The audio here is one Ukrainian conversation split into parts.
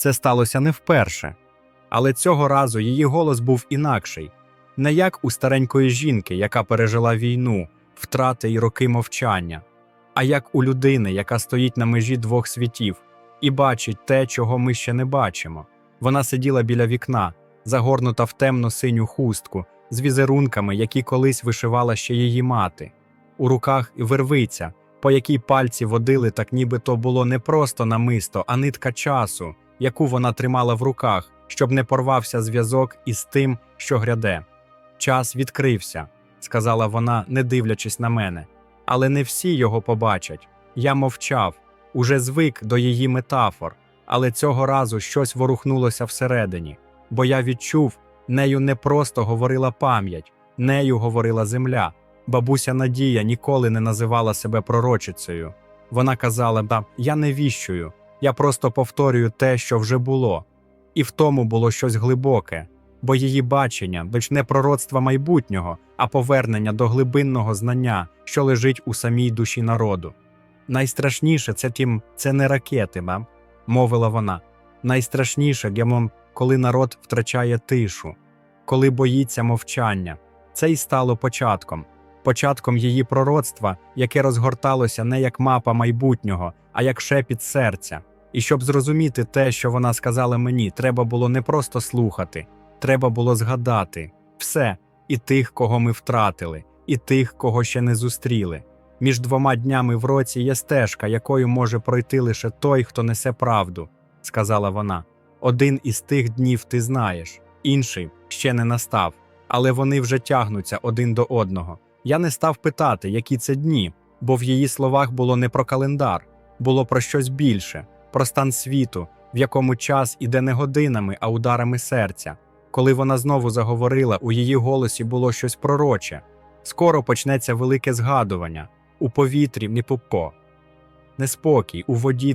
Це сталося не вперше. Але цього разу її голос був інакший не як у старенької жінки, яка пережила війну, втрати й роки мовчання, а як у людини, яка стоїть на межі двох світів і бачить те, чого ми ще не бачимо. Вона сиділа біля вікна, загорнута в темно синю хустку, з візерунками, які колись вишивала ще її мати. У руках вервиця, по якій пальці водили, так ніби то було не просто намисто, а нитка часу, яку вона тримала в руках, щоб не порвався зв'язок із тим, що гряде. Час відкрився, сказала вона, не дивлячись на мене. Але не всі його побачать. Я мовчав, уже звик до її метафор, але цього разу щось ворухнулося всередині, бо я відчув, нею не просто говорила пам'ять, нею говорила земля. Бабуся Надія ніколи не називала себе пророчицею. Вона казала, да, я не віщую, я просто повторюю те, що вже було. І в тому було щось глибоке, бо її бачення доч не пророцтва майбутнього, а повернення до глибинного знання, що лежить у самій душі народу. Найстрашніше це тім, це не ракети, мам, мовила вона. Найстрашніше, гемом, коли народ втрачає тишу, коли боїться мовчання. Це й стало початком, початком її пророцтва, яке розгорталося не як мапа майбутнього, а як шепіт серця. І щоб зрозуміти те, що вона сказала мені, треба було не просто слухати, треба було згадати все, і тих, кого ми втратили, і тих, кого ще не зустріли. Між двома днями в році є стежка, якою може пройти лише той, хто несе правду, сказала вона. Один із тих днів ти знаєш, інший ще не настав, але вони вже тягнуться один до одного. Я не став питати, які це дні, бо в її словах було не про календар, було про щось більше, про стан світу, в якому час іде не годинами, а ударами серця. Коли вона знову заговорила, у її голосі було щось пророче. Скоро почнеться велике згадування у повітрі не пупко. Неспокій, у воді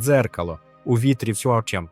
дзеркало, у вітрі всьочем.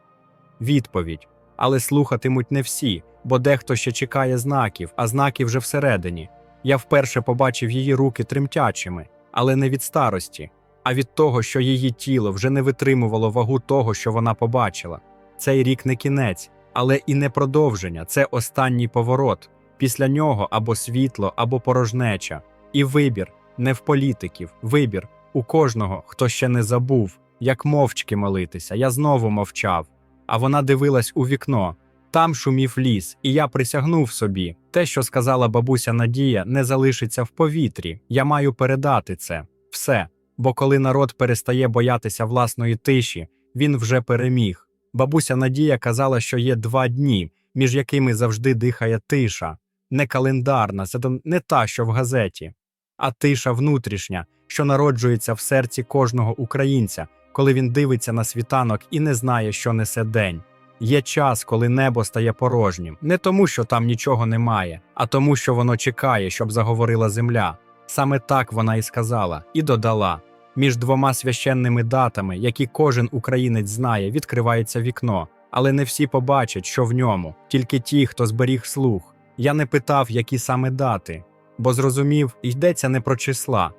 Відповідь. Але слухатимуть не всі, бо дехто ще чекає знаків, а знаки вже всередині. Я вперше побачив її руки тремтячими, але не від старості, а від того, що її тіло вже не витримувало вагу того, що вона побачила. Цей рік не кінець, але і не продовження, це останній поворот. Після нього або світло, або порожнеча. І вибір не в політиків, вибір у кожного, хто ще не забув, як мовчки молитися. Я знову мовчав. А вона дивилась у вікно. Там шумів ліс, і я присягнув собі. Те, що сказала бабуся Надія, не залишиться в повітрі. Я маю передати це все. Бо коли народ перестає боятися власної тиші, він вже переміг. Бабуся Надія казала, що є два дні, між якими завжди дихає тиша, не календарна, це не та, що в газеті, а тиша внутрішня, що народжується в серці кожного українця, коли він дивиться на світанок і не знає, що несе день. Є час, коли небо стає порожнім, не тому, що там нічого немає, а тому, що воно чекає, щоб заговорила земля. Саме так вона і сказала, і додала. Між двома священними датами, які кожен українець знає, відкривається вікно, але не всі побачать, що в ньому, тільки ті, хто зберіг слух. Я не питав, які саме дати, бо зрозумів, йдеться не про числа,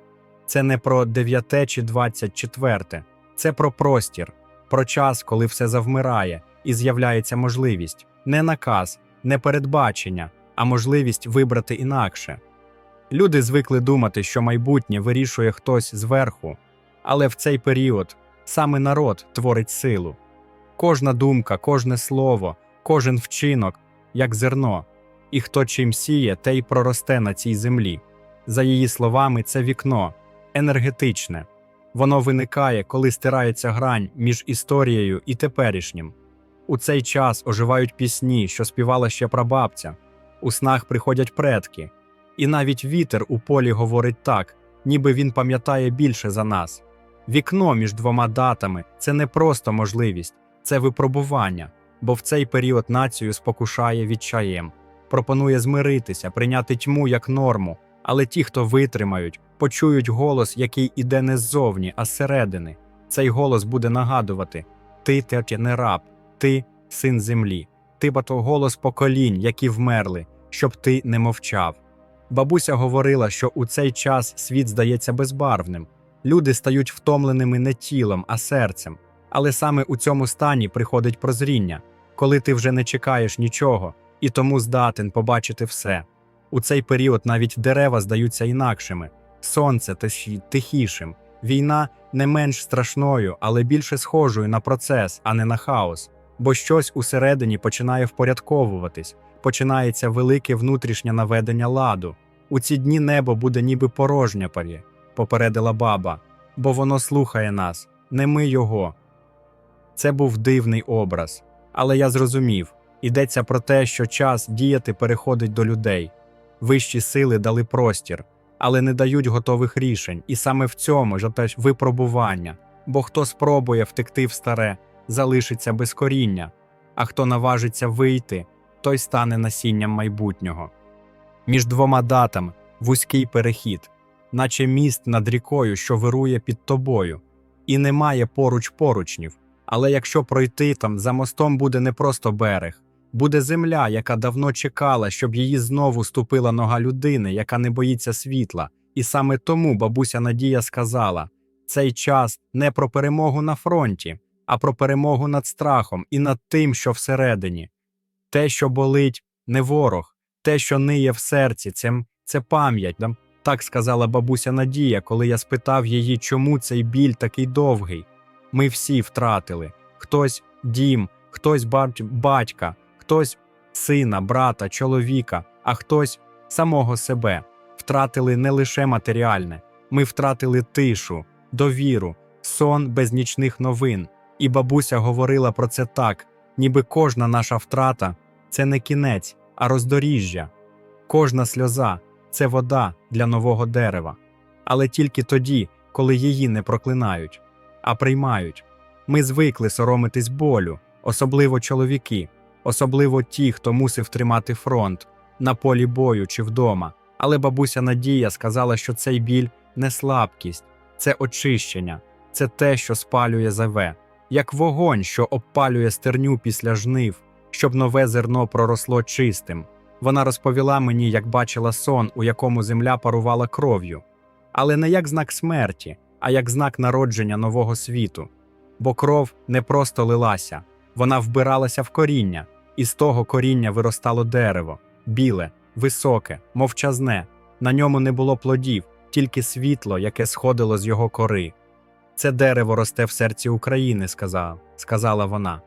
це не про 9 чи 24, це про простір, про час, коли все завмирає і з'являється можливість, не наказ, не передбачення, а можливість вибрати інакше. Люди звикли думати, що майбутнє вирішує хтось зверху, але в цей період саме народ творить силу. Кожна думка, кожне слово, кожен вчинок, як зерно, і хто чим сіє, те й проросте на цій землі. За її словами, це вікно енергетичне. Воно виникає, коли стирається грань між історією і теперішнім. У цей час оживають пісні, що співала ще прабабця, у снах приходять предки, і навіть вітер у полі говорить так, ніби він пам'ятає більше за нас. Вікно між двома датами це не просто можливість, це випробування, бо в цей період націю спокушає відчаєм, пропонує змиритися, прийняти тьму як норму, але ті, хто витримають, почують голос, який іде не ззовні, а зсередини. Цей голос буде нагадувати: ти тетя не раб, ти син землі, ти бато голос поколінь, які вмерли, щоб ти не мовчав. Бабуся говорила, що у цей час світ здається безбарвним. Люди стають втомленими не тілом, а серцем. Але саме у цьому стані приходить прозріння, коли ти вже не чекаєш нічого і тому здатен побачити все. У цей період навіть дерева здаються інакшими, сонце тихішим, війна не менш страшною, але більше схожою на процес, а не на хаос. Бо щось усередині починає впорядковуватись, починається велике внутрішнє наведення ладу. У ці дні небо буде ніби порожнє парі, попередила баба, бо воно слухає нас, не ми його. Це був дивний образ, але я зрозумів йдеться про те, що час діяти переходить до людей. Вищі сили дали простір, але не дають готових рішень, і саме в цьому ж теж випробування. Бо хто спробує втекти в старе, залишиться без коріння, а хто наважиться вийти, той стане насінням майбутнього. Між двома датами вузький перехід, наче міст над рікою, що вирує під тобою, і немає поруч поручнів. Але якщо пройти там, за мостом буде не просто берег, буде земля, яка давно чекала, щоб її знову ступила нога людини, яка не боїться світла. І саме тому бабуся Надія сказала: цей час не про перемогу на фронті, а про перемогу над страхом і над тим, що всередині. Те, що болить, не ворог, те, що ниє в серці, це, це пам'ять. Так сказала бабуся Надія, коли я спитав її, чому цей біль такий довгий. Ми всі втратили хтось дім, хтось бать- батька, хтось сина, брата, чоловіка, а хтось самого себе. Втратили не лише матеріальне, ми втратили тишу, довіру, сон без нічних новин. І бабуся говорила про це так, ніби кожна наша втрата це не кінець, а роздоріжжя. Кожна сльоза це вода для нового дерева. Але тільки тоді, коли її не проклинають, а приймають. Ми звикли соромитись болю, особливо чоловіки, особливо ті, хто мусив тримати фронт на полі бою чи вдома. Але бабуся Надія сказала, що цей біль не слабкість, це очищення, це те, що спалює зайве, як вогонь, що обпалює стерню після жнив, щоб нове зерно проросло чистим. Вона розповіла мені, як бачила сон, у якому земля парувала кров'ю, але не як знак смерті, а як знак народження нового світу. Бо кров не просто лилася, вона вбиралася в коріння, і з того коріння виростало дерево, біле, високе, мовчазне. На ньому не було плодів, тільки світло, яке сходило з його кори. Це дерево росте в серці України, сказала, сказала вона.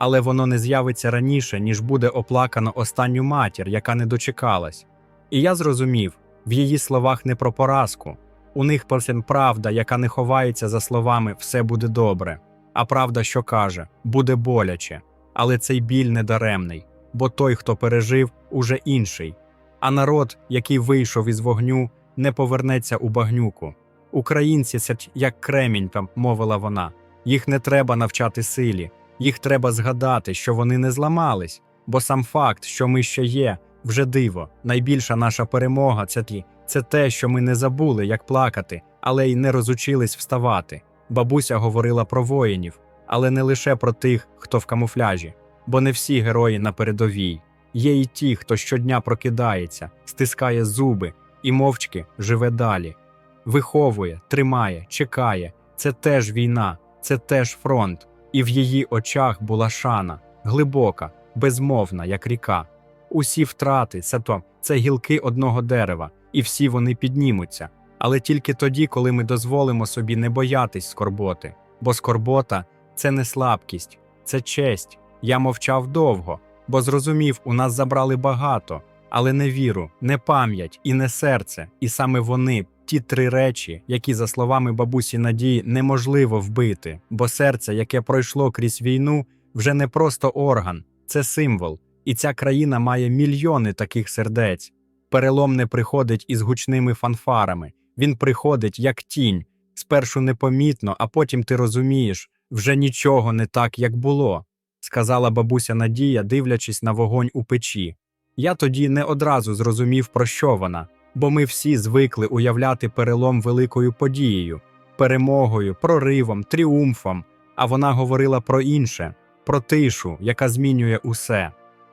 Але воно не з'явиться раніше, ніж буде оплакано останню матір, яка не дочекалась. І я зрозумів в її словах не про поразку. У них правда, яка не ховається за словами все буде добре, а правда, що каже, буде боляче. Але цей біль не даремний, бо той, хто пережив, уже інший. А народ, який вийшов із вогню, не повернеться у багнюку. Українці це як кремінь, там мовила вона. Їх не треба навчати силі, їх треба згадати, що вони не зламались, бо сам факт, що ми ще є, вже диво. Найбільша наша перемога це ті, це те, що ми не забули, як плакати, але й не розучились вставати. Бабуся говорила про воїнів, але не лише про тих, хто в камуфляжі, бо не всі герої на передовій. Є і ті, хто щодня прокидається, стискає зуби і мовчки живе далі. Виховує, тримає, чекає. Це теж війна, це теж фронт. І в її очах була шана, глибока, безмовна, як ріка. Усі втрати це то, це гілки одного дерева, і всі вони піднімуться. Але тільки тоді, коли ми дозволимо собі не боятись скорботи. Бо скорбота це не слабкість, це честь. Я мовчав довго, бо зрозумів, у нас забрали багато, але не віру, не пам'ять і не серце. І саме вони, ті три речі, які, за словами бабусі Надії, неможливо вбити, бо серце, яке пройшло крізь війну, вже не просто орган, це символ. І ця країна має мільйони таких сердець. Перелом не приходить із гучними фанфарами. Він приходить як тінь, спершу непомітно, а потім ти розумієш, вже нічого не так, як було, сказала бабуся Надія, дивлячись на вогонь у печі. Я тоді не одразу зрозумів, про що вона, бо ми всі звикли уявляти перелом великою подією, перемогою, проривом, тріумфом. А вона говорила про інше, про тишу, яка змінює усе.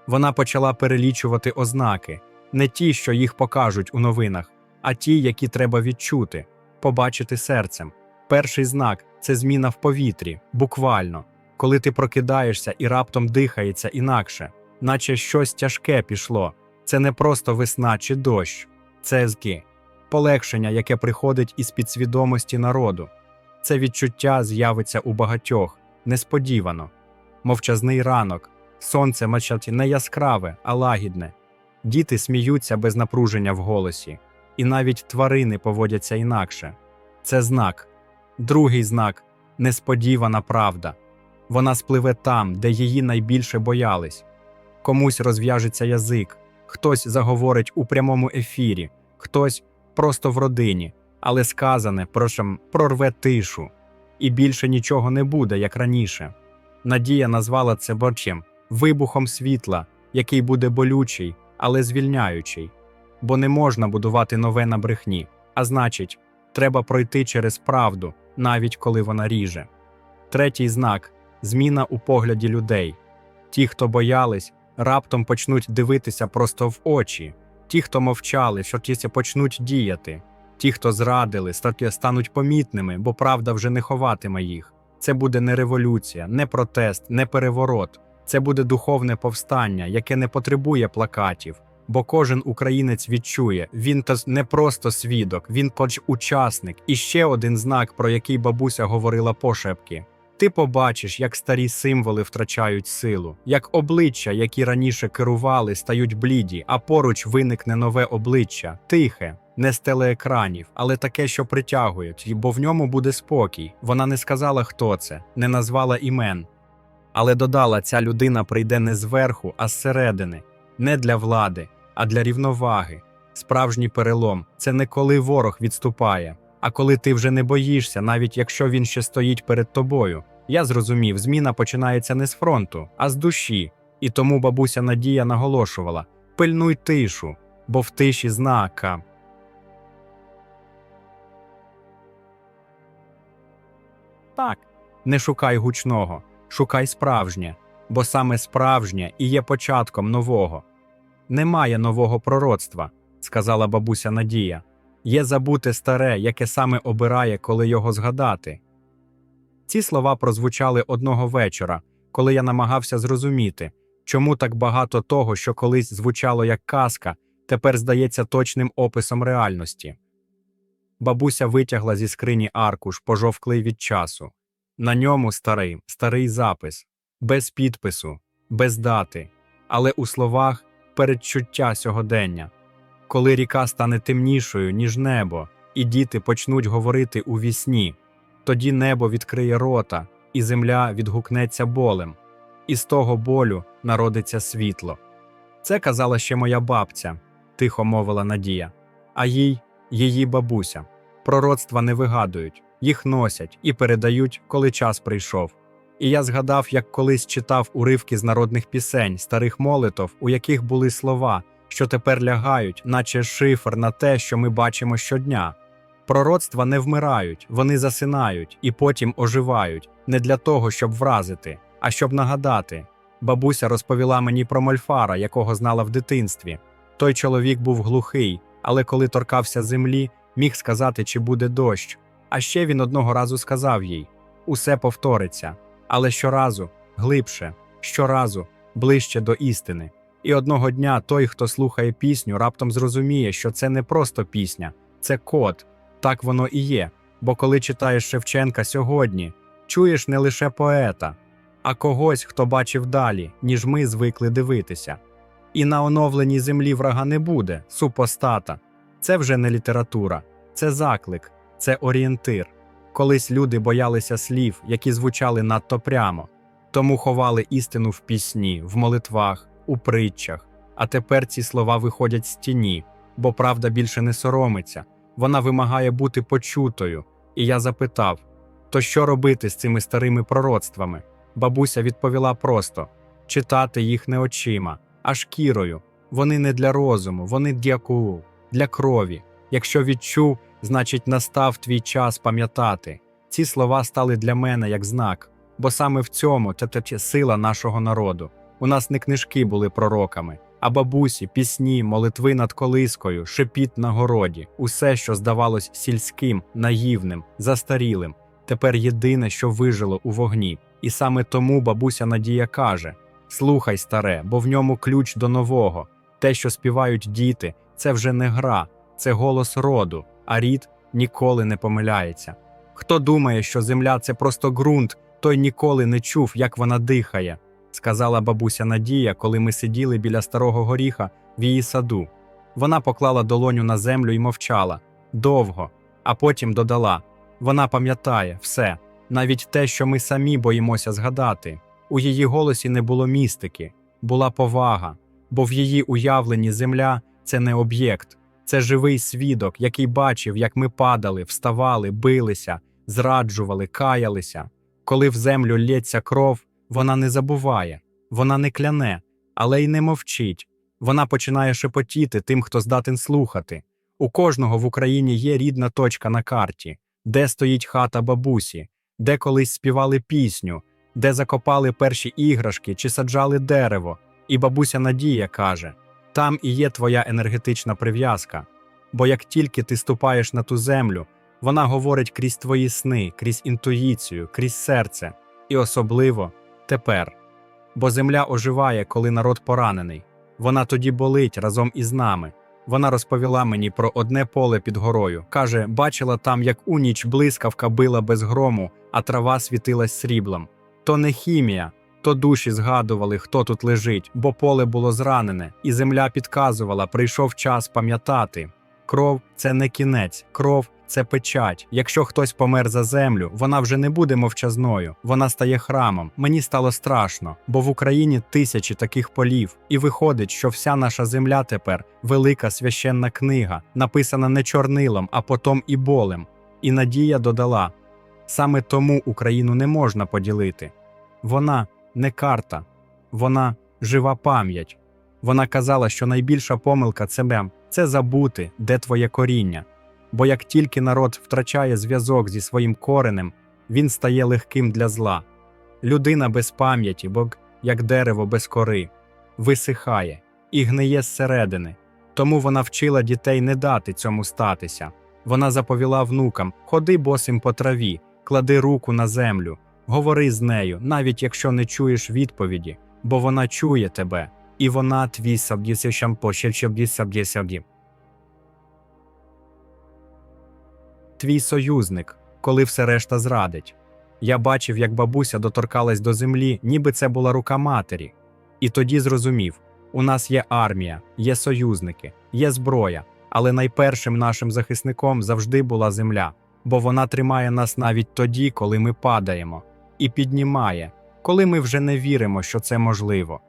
Вона почала перелічувати ознаки, не ті, що їх покажуть у новинах, а ті, які треба відчути, побачити серцем. Перший знак це зміна в повітрі, буквально, коли ти прокидаєшся і раптом дихається інакше, наче щось тяжке пішло. Це не просто весна чи дощ, зги, полегшення, яке приходить із підсвідомості народу. Це відчуття з'явиться у багатьох несподівано. Мовчазний ранок, сонце мачать не яскраве, а лагідне. Діти сміються без напруження в голосі, і навіть тварини поводяться інакше. Це знак. Другий знак несподівана правда. Вона спливе там, де її найбільше боялись. Комусь розв'яжеться язик, хтось заговорить у прямому ефірі, хтось просто в родині, але сказане прошем прорве тишу, і більше нічого не буде, як раніше. Надія назвала це борчем, вибухом світла, який буде болючий, але звільняючий. Бо не можна будувати нове на брехні, а значить, треба пройти через правду, навіть коли вона ріже. Третій знак зміна у погляді людей. Ті, хто боялись, раптом почнуть дивитися просто в очі. Ті, хто мовчали, що ті почнуть діяти. Ті, хто зрадили, стануть помітними, бо правда вже не ховатиме їх. Це буде не революція, не протест, не переворот. Це буде духовне повстання, яке не потребує плакатів. Бо кожен українець відчує, він то не просто свідок, він хоч учасник. І ще один знак, про який бабуся говорила пошепки. Ти побачиш, як старі символи втрачають силу, як обличчя, які раніше керували, стають бліді, а поруч виникне нове обличчя, тихе, не з телеекранів, але таке, що притягують, бо в ньому буде спокій. Вона не сказала, хто це, не назвала імен. Але додала, ця людина прийде не зверху, а зсередини, не для влади, а для рівноваги. Справжній перелом це не коли ворог відступає, а коли ти вже не боїшся, навіть якщо він ще стоїть перед тобою. Я зрозумів, зміна починається не з фронту, а з душі. І тому бабуся Надія наголошувала: пильнуй тишу, бо в тиші знака. Так, не шукай гучного, шукай справжнє, бо саме справжнє і є початком нового. Немає нового пророцтва, сказала бабуся Надія. Є забуте старе, яке саме обирає, коли його згадати. Ці слова прозвучали одного вечора, коли я намагався зрозуміти, чому так багато того, що колись звучало як казка, тепер здається точним описом реальності. Бабуся витягла зі скрині аркуш, пожовклий від часу. На ньому старий, старий запис, без підпису, без дати, але у словах передчуття сьогодення. Коли ріка стане темнішою, ніж небо, і діти почнуть говорити у вісні, тоді небо відкриє рота, і земля відгукнеться болем, і з того болю народиться світло. Це казала ще моя бабця, тихо мовила Надія, а їй її бабуся. Пророцтва не вигадують, їх носять і передають, коли час прийшов. І я згадав, як колись читав уривки з народних пісень, старих молитов, у яких були слова, що тепер лягають, наче шифр на те, що ми бачимо щодня. Пророцтва не вмирають, вони засинають і потім оживають не для того, щоб вразити, а щоб нагадати. Бабуся розповіла мені про Мольфара, якого знала в дитинстві. Той чоловік був глухий, але коли торкався землі, міг сказати, чи буде дощ. А ще він одного разу сказав їй: усе повториться, але щоразу глибше, щоразу ближче до істини. І одного дня той, хто слухає пісню, раптом зрозуміє, що це не просто пісня, це код. Так воно і є. Бо коли читаєш Шевченка сьогодні, чуєш не лише поета, а когось, хто бачив далі, ніж ми звикли дивитися. І на оновленій землі врага не буде, супостата. Це вже не література, це заклик, це орієнтир. Колись люди боялися слів, які звучали надто прямо, тому ховали істину в пісні, в молитвах, у притчах. А тепер ці слова виходять з тіні, бо правда більше не соромиться, вона вимагає бути почутою. І я запитав: то що робити з цими старими пророцтвами? Бабуся відповіла просто: читати їх не очима, а шкірою. Вони не для розуму, вони дякую, для крові. Якщо відчув, значить настав твій час пам'ятати. Ці слова стали для мене як знак, бо саме в цьому тече сила нашого народу. У нас не книжки були пророками, а бабусі, пісні, молитви над колискою, шепіт на городі, усе, що здавалось сільським, наївним, застарілим, тепер єдине, що вижило у вогні. І саме тому бабуся Надія каже: Слухай, старе, бо в ньому ключ до нового. Те, що співають діти, це вже не гра, це голос роду, а рід ніколи не помиляється. Хто думає, що земля це просто ґрунт, той ніколи не чув, як вона дихає, сказала бабуся Надія, коли ми сиділи біля старого горіха в її саду. Вона поклала долоню на землю і мовчала довго, а потім додала: вона пам'ятає все, навіть те, що ми самі боїмося згадати. У її голосі не було містики, була повага, бо в її уявленні земля це не об'єкт, це живий свідок, який бачив, як ми падали, вставали, билися, зраджували, каялися. Коли в землю лється кров, вона не забуває, вона не кляне, але й не мовчить. Вона починає шепотіти тим, хто здатен слухати. У кожного в Україні є рідна точка на карті, де стоїть хата бабусі, де колись співали пісню, де закопали перші іграшки чи саджали дерево. І бабуся Надія каже: там і є твоя енергетична прив'язка. Бо як тільки ти ступаєш на ту землю, вона говорить крізь твої сни, крізь інтуїцію, крізь серце, і особливо тепер. Бо земля оживає, коли народ поранений. Вона тоді болить разом із нами. Вона розповіла мені про одне поле під горою. Каже, бачила там, як у ніч блискавка била без грому, а трава світилась сріблом. То не хімія, то душі згадували, хто тут лежить, бо поле було зранене, і земля підказувала, прийшов час пам'ятати. Кров це не кінець, кров це печать. Якщо хтось помер за землю, вона вже не буде мовчазною, вона стає храмом. Мені стало страшно, бо в Україні тисячі таких полів, і виходить, що вся наша земля тепер велика священна книга, написана не чорнилом, а потом і болем. І Надія додала: саме тому Україну не можна поділити. Вона не карта, вона жива пам'ять. Вона казала, що найбільша помилка це мем це забути, де твоє коріння. Бо як тільки народ втрачає зв'язок зі своїм коренем, він стає легким для зла. Людина без пам'яті, бо як дерево без кори, висихає і гниє зсередини. Тому вона вчила дітей не дати цьому статися. Вона заповіла внукам: ходи босим по траві, клади руку на землю, говори з нею, навіть якщо не чуєш відповіді, бо вона чує тебе, і вона твій сабдісябдісябдісябдісябді. Твій союзник, коли все решта зрадить. Я бачив, як бабуся доторкалась до землі, ніби це була рука матері. І тоді зрозумів: у нас є армія, є союзники, є зброя, але найпершим нашим захисником завжди була земля, бо вона тримає нас навіть тоді, коли ми падаємо, і піднімає, коли ми вже не віримо, що це можливо.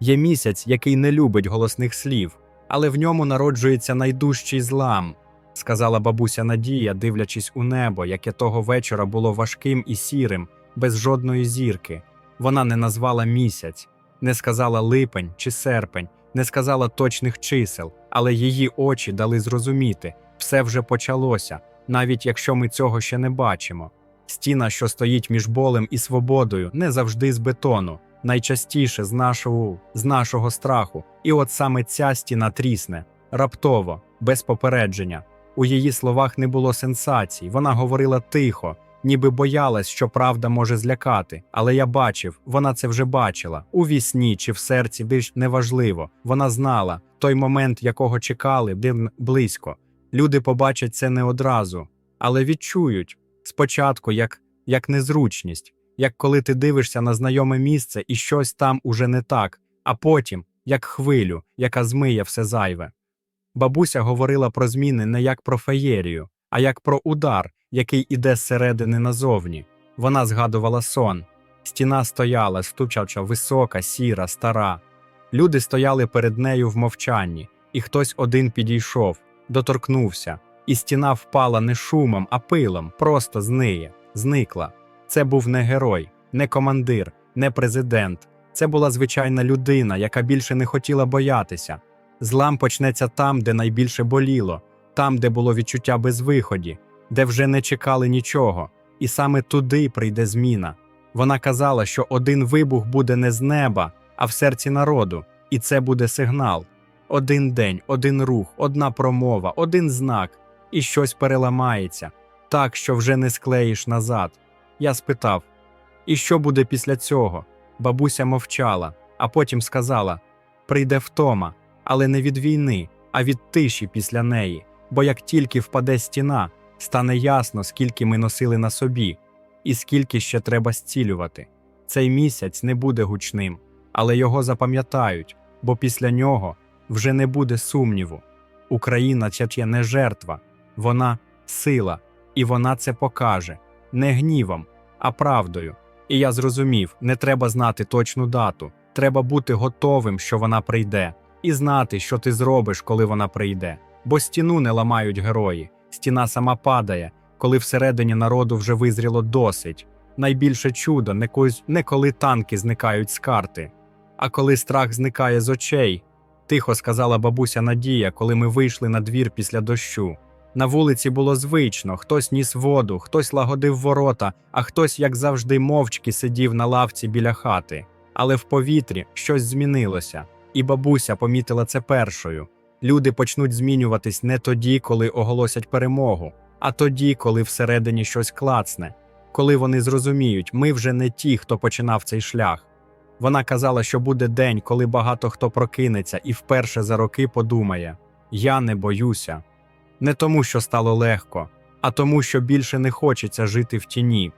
Є місяць, який не любить голосних слів, але в ньому народжується найдужчий злам, сказала бабуся Надія, дивлячись у небо, яке того вечора було важким і сірим, без жодної зірки. Вона не назвала місяць, не сказала липень чи серпень, не сказала точних чисел, але її очі дали зрозуміти все вже почалося, навіть якщо ми цього ще не бачимо. Стіна, що стоїть між болем і свободою, не завжди з бетону, найчастіше з нашого, з нашого страху. І от саме ця стіна трісне, раптово, без попередження. У її словах не було сенсацій, вона говорила тихо, ніби боялась, що правда може злякати. Але я бачив, вона це вже бачила у вісні чи в серці більш неважливо. Вона знала той момент, якого чекали, дивн близько. Люди побачать це не одразу, але відчують спочатку як, як незручність, як коли ти дивишся на знайоме місце і щось там уже не так, а потім як хвилю, яка змиє все зайве. Бабуся говорила про зміни не як про феєрію, а як про удар, який іде зсередини назовні. Вона згадувала сон. Стіна стояла, стучавча, висока, сіра, стара. Люди стояли перед нею в мовчанні, і хтось один підійшов, доторкнувся, і стіна впала не шумом, а пилом, просто зниє, зникла. Це був не герой, не командир, не президент. Це була звичайна людина, яка більше не хотіла боятися. Злам почнеться там, де найбільше боліло, там, де було відчуття безвиході, де вже не чекали нічого, і саме туди прийде зміна. Вона казала, що один вибух буде не з неба, а в серці народу, І це буде сигнал. Один день, один рух, одна промова, один знак, і щось переламається, так, що вже не склеїш назад. Я спитав: І що буде після цього? Бабуся мовчала, а потім сказала: Прийде втома, але не від війни, а від тиші після неї. Бо як тільки впаде стіна, стане ясно, скільки ми носили на собі, і скільки ще треба зцілювати. Цей місяць не буде гучним, але його запам'ятають, бо після нього вже не буде сумніву. Україна це не жертва, вона сила, і вона це покаже не гнівом, а правдою. І я зрозумів, не треба знати точну дату, треба бути готовим, що вона прийде, і знати, що ти зробиш, коли вона прийде. Бо стіну не ламають герої, стіна сама падає, коли всередині народу вже визріло досить. Найбільше чудо не кось- не коли танки зникають з карти, а коли страх зникає з очей. Тихо сказала бабуся Надія, коли ми вийшли на двір після дощу. На вулиці було звично, хтось ніс воду, хтось лагодив ворота, а хтось, як завжди, мовчки сидів на лавці біля хати. Але в повітрі щось змінилося, і бабуся помітила це першою. Люди почнуть змінюватись не тоді, коли оголосять перемогу, а тоді, коли всередині щось клацне, коли вони зрозуміють, ми вже не ті, хто починав цей шлях. Вона казала, що буде день, коли багато хто прокинеться і вперше за роки подумає: Я не боюся. Не тому, що стало легко, а тому, що більше не хочеться жити в тіні.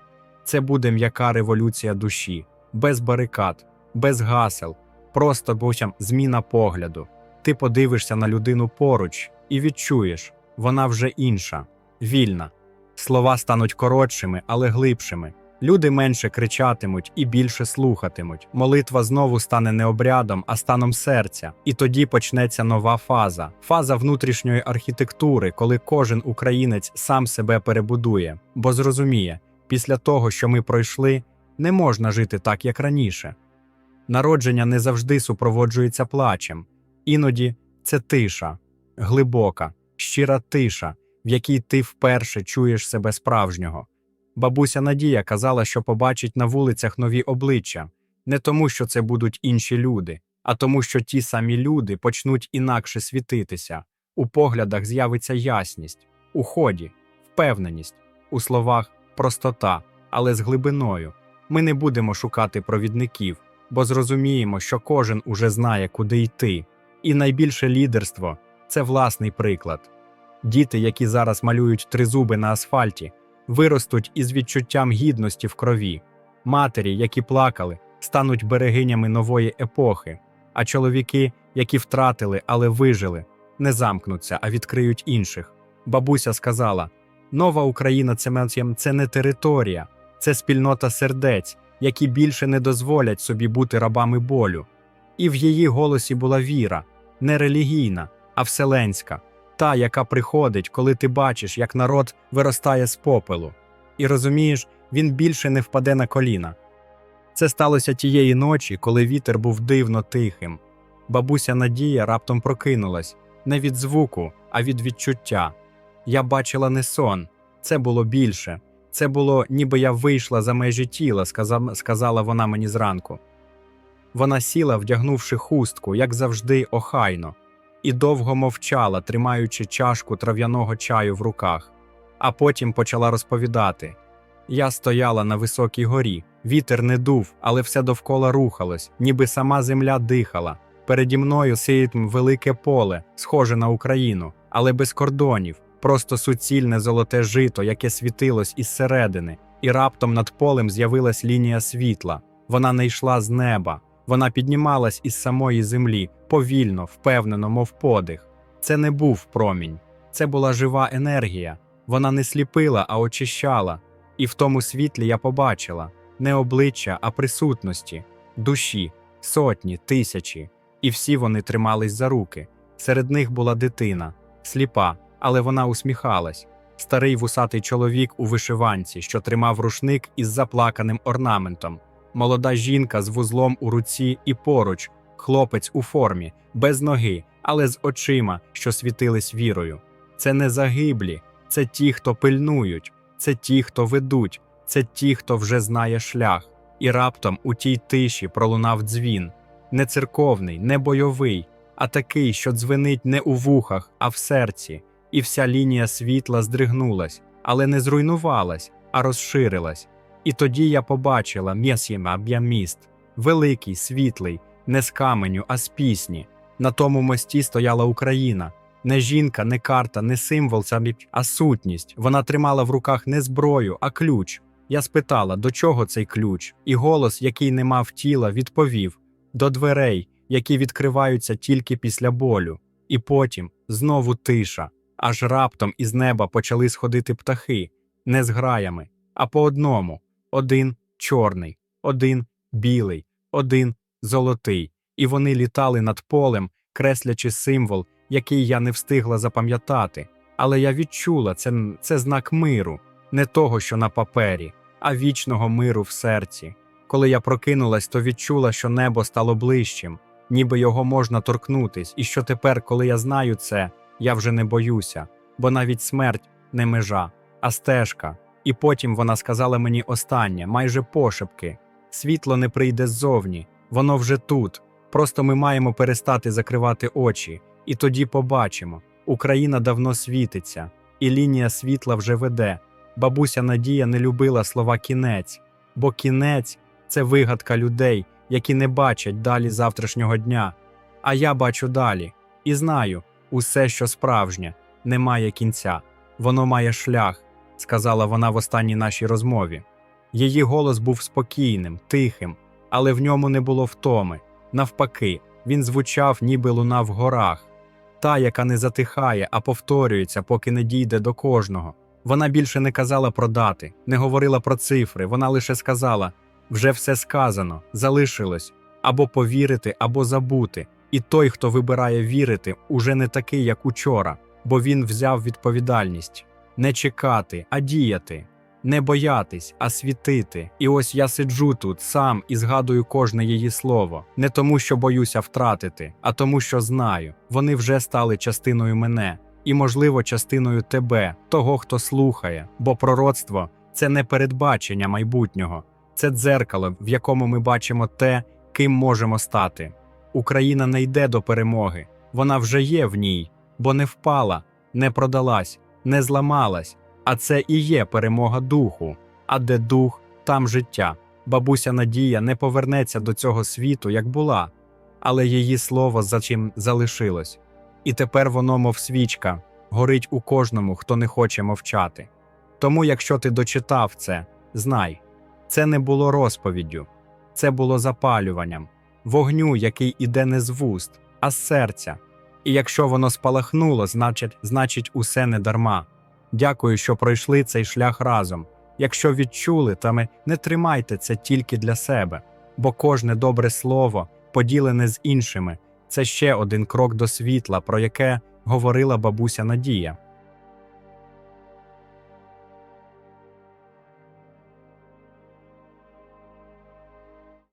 Це буде м'яка революція душі, без барикад, без гасел, просто бучам зміна погляду. Ти подивишся на людину поруч і відчуєш, вона вже інша, вільна. Слова стануть коротшими, але глибшими. Люди менше кричатимуть і більше слухатимуть. Молитва знову стане не обрядом, а станом серця. І тоді почнеться нова фаза фаза внутрішньої архітектури, коли кожен українець сам себе перебудує, бо зрозуміє, після того, що ми пройшли, не можна жити так, як раніше. Народження не завжди супроводжується плачем, іноді це тиша, глибока, щира тиша, в якій ти вперше чуєш себе справжнього. Бабуся Надія казала, що побачить на вулицях нові обличчя, не тому, що це будуть інші люди, а тому, що ті самі люди почнуть інакше світитися. У поглядах з'явиться ясність, у ході, впевненість, у словах простота, але з глибиною. Ми не будемо шукати провідників, бо зрозуміємо, що кожен уже знає, куди йти. І найбільше лідерство це власний приклад. Діти, які зараз малюють тризуби на асфальті, виростуть із відчуттям гідності в крові. Матері, які плакали, стануть берегинями нової епохи, а чоловіки, які втратили, але вижили, не замкнуться, а відкриють інших. Бабуся сказала: Нова Україна це не територія, це спільнота сердець, які більше не дозволять собі бути рабами болю. І в її голосі була віра, не релігійна, а вселенська, та, яка приходить, коли ти бачиш, як народ виростає з попелу, і розумієш, він більше не впаде на коліна. Це сталося тієї ночі, коли вітер був дивно тихим. Бабуся Надія раптом прокинулась не від звуку, а від відчуття. Я бачила не сон, це було більше. Це було, ніби я вийшла за межі тіла, сказала вона мені зранку. Вона сіла, вдягнувши хустку, як завжди, охайно, і довго мовчала, тримаючи чашку трав'яного чаю в руках, а потім почала розповідати. Я стояла на високій горі, вітер не дув, але все довкола рухалось, ніби сама земля дихала. Переді мною сіятм велике поле, схоже на Україну, але без кордонів, просто суцільне золоте жито, яке світилось із середини, і раптом над полем з'явилась лінія світла. Вона не йшла з неба, вона піднімалась із самої землі, повільно, впевнено, мов подих. Це не був промінь, це була жива енергія. Вона не сліпила, а очищала. І в тому світлі я побачила не обличчя, а присутності, душі, сотні, тисячі, і всі вони тримались за руки. Серед них була дитина, сліпа, але вона усміхалась. Старий вусатий чоловік у вишиванці, що тримав рушник із заплаканим орнаментом, молода жінка з вузлом у руці і поруч, хлопець у формі, без ноги, але з очима, що світились вірою. Це не загиблі, це ті, хто пильнують, це ті, хто ведуть, це ті, хто вже знає шлях. І раптом у тій тиші пролунав дзвін. не церковний, не бойовий, а такий, що дзвенить не у вухах, а в серці, і вся лінія світла здригнулась, але не зруйнувалась, а розширилась. І тоді я побачила м'ясєма міст, великий, світлий, не з каменю, а з пісні. На тому мості стояла Україна. Не жінка, не карта, не символ, а сутність. Вона тримала в руках не зброю, а ключ. Я спитала, до чого цей ключ, і голос, який не мав тіла, відповів: до дверей, які відкриваються тільки після болю. І потім знову тиша, аж раптом із неба почали сходити птахи, не з граями, а по одному: один чорний, один білий, один золотий. І вони літали над полем, креслячи символ, який я не встигла запам'ятати. Але я відчула це, це знак миру, не того, що на папері, а вічного миру в серці. Коли я прокинулась, то відчула, що небо стало ближчим, ніби його можна торкнутись, і що тепер, коли я знаю це, я вже не боюся, бо навіть смерть не межа, а стежка. І потім вона сказала мені останнє, майже пошепки: світло не прийде ззовні, воно вже тут. Просто ми маємо перестати закривати очі, і тоді побачимо. Україна давно світиться, і лінія світла вже веде. Бабуся Надія не любила слова кінець, бо кінець це вигадка людей, які не бачать далі завтрашнього дня. А я бачу далі і знаю, усе, що справжнє, не має кінця, воно має шлях, сказала вона в останній нашій розмові. Її голос був спокійним, тихим, але в ньому не було втоми. Навпаки, він звучав, ніби луна в горах, та, яка не затихає, а повторюється, поки не дійде до кожного. Вона більше не казала про дати, не говорила про цифри, вона лише сказала: вже все сказано, залишилось або повірити, або забути. І той, хто вибирає вірити, уже не такий, як учора, бо він взяв відповідальність. Не чекати, а діяти, не боятись, а світити. І ось я сиджу тут сам і згадую кожне її слово, не тому, що боюся втратити, а тому, що знаю, вони вже стали частиною мене. І, можливо, частиною тебе, того, хто слухає, бо пророцтво це не передбачення майбутнього, це дзеркало, в якому ми бачимо те, ким можемо стати. Україна не йде до перемоги, вона вже є в ній, бо не впала, не продалась, не зламалась. А це і є перемога духу. А де дух, там життя. Бабуся Надія не повернеться до цього світу, як була, але її слово за чим залишилось. І тепер воно, мов свічка, горить у кожному, хто не хоче мовчати. Тому, якщо ти дочитав це, знай, це не було розповіддю, це було запалюванням, вогню, який іде не з вуст, а з серця. І якщо воно спалахнуло, значить, значить, усе не дарма. Дякую, що пройшли цей шлях разом. Якщо відчули, то ми не тримайте це тільки для себе, бо кожне добре слово, поділене з іншими, це ще один крок до світла, про яке говорила бабуся Надія.